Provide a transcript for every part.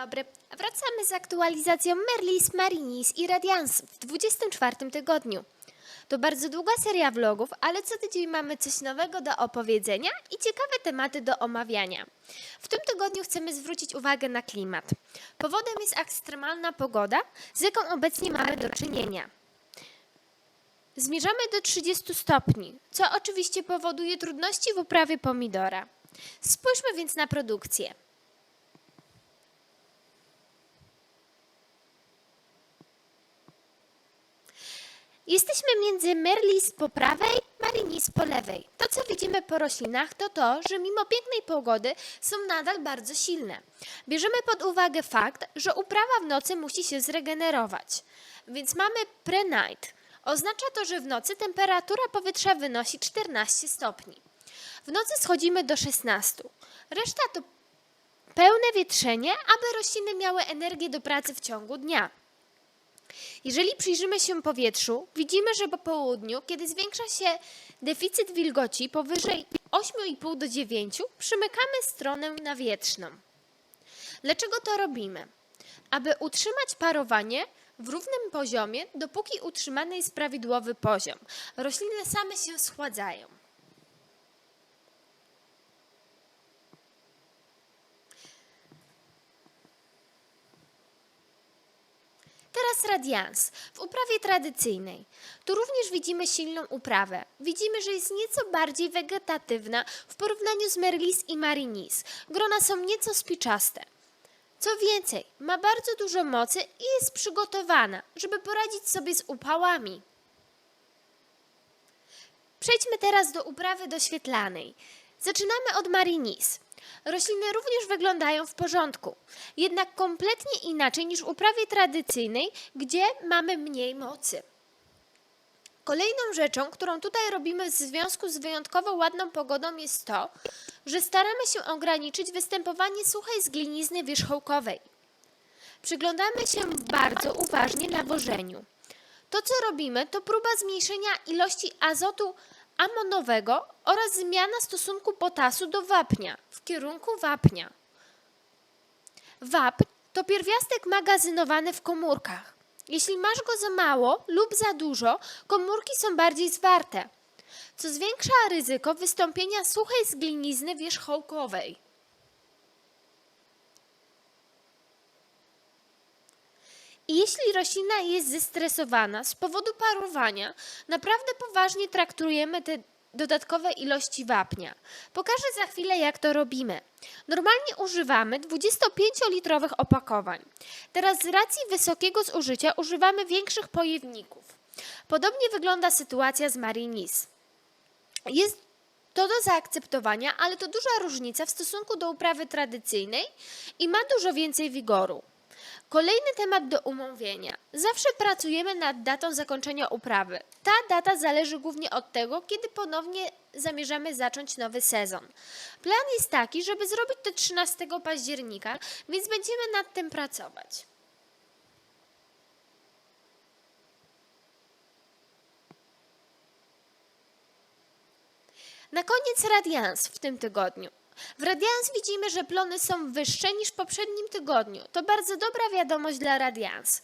dobry. Wracamy z aktualizacją Merlis, Marinis i Radiance w 24 tygodniu. To bardzo długa seria vlogów, ale co tydzień mamy coś nowego do opowiedzenia i ciekawe tematy do omawiania. W tym tygodniu chcemy zwrócić uwagę na klimat. Powodem jest ekstremalna pogoda, z jaką obecnie mamy do czynienia. Zmierzamy do 30 stopni, co oczywiście powoduje trudności w uprawie pomidora. Spójrzmy więc na produkcję. Jesteśmy między Merlis po prawej, Marinis po lewej. To, co widzimy po roślinach, to to, że mimo pięknej pogody są nadal bardzo silne. Bierzemy pod uwagę fakt, że uprawa w nocy musi się zregenerować. Więc mamy pre-night. Oznacza to, że w nocy temperatura powietrza wynosi 14 stopni. W nocy schodzimy do 16. Reszta to pełne wietrzenie, aby rośliny miały energię do pracy w ciągu dnia. Jeżeli przyjrzymy się powietrzu, widzimy, że po południu, kiedy zwiększa się deficyt wilgoci powyżej 8,5 do 9, przymykamy stronę nawietrzną. Dlaczego to robimy? Aby utrzymać parowanie w równym poziomie, dopóki utrzymany jest prawidłowy poziom. Rośliny same się schładzają. Teraz radians. W uprawie tradycyjnej. Tu również widzimy silną uprawę. Widzimy, że jest nieco bardziej wegetatywna w porównaniu z Merlis i Marinis. Grona są nieco spiczaste. Co więcej, ma bardzo dużo mocy i jest przygotowana, żeby poradzić sobie z upałami. Przejdźmy teraz do uprawy doświetlanej. Zaczynamy od Marinis. Rośliny również wyglądają w porządku, jednak kompletnie inaczej niż w uprawie tradycyjnej, gdzie mamy mniej mocy. Kolejną rzeczą, którą tutaj robimy w związku z wyjątkowo ładną pogodą jest to, że staramy się ograniczyć występowanie suchej zglinizny wierzchołkowej. Przyglądamy się bardzo uważnie nawożeniu. To, co robimy, to próba zmniejszenia ilości azotu amonowego oraz zmiana stosunku potasu do wapnia w kierunku wapnia. Wapń to pierwiastek magazynowany w komórkach. Jeśli masz go za mało lub za dużo, komórki są bardziej zwarte, co zwiększa ryzyko wystąpienia suchej zglinizny wierzchołkowej. I jeśli roślina jest zestresowana z powodu parowania, naprawdę poważnie traktujemy te dodatkowe ilości wapnia. Pokażę za chwilę, jak to robimy. Normalnie używamy 25-litrowych opakowań. Teraz z racji wysokiego zużycia używamy większych pojemników. Podobnie wygląda sytuacja z Marinis. Jest to do zaakceptowania, ale to duża różnica w stosunku do uprawy tradycyjnej i ma dużo więcej wigoru. Kolejny temat do umówienia. Zawsze pracujemy nad datą zakończenia uprawy. Ta data zależy głównie od tego, kiedy ponownie zamierzamy zacząć nowy sezon. Plan jest taki, żeby zrobić to 13 października, więc będziemy nad tym pracować. Na koniec Radians w tym tygodniu. W Radians widzimy, że plony są wyższe niż w poprzednim tygodniu. To bardzo dobra wiadomość dla Radians.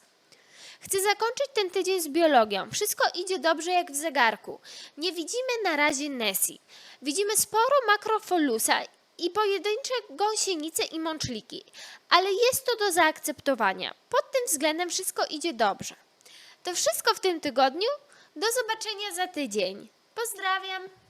Chcę zakończyć ten tydzień z biologią. Wszystko idzie dobrze jak w zegarku. Nie widzimy na razie Nessie. Widzimy sporo makrofolusa i pojedyncze gąsienice i mączliki, ale jest to do zaakceptowania. Pod tym względem wszystko idzie dobrze. To wszystko w tym tygodniu. Do zobaczenia za tydzień. Pozdrawiam.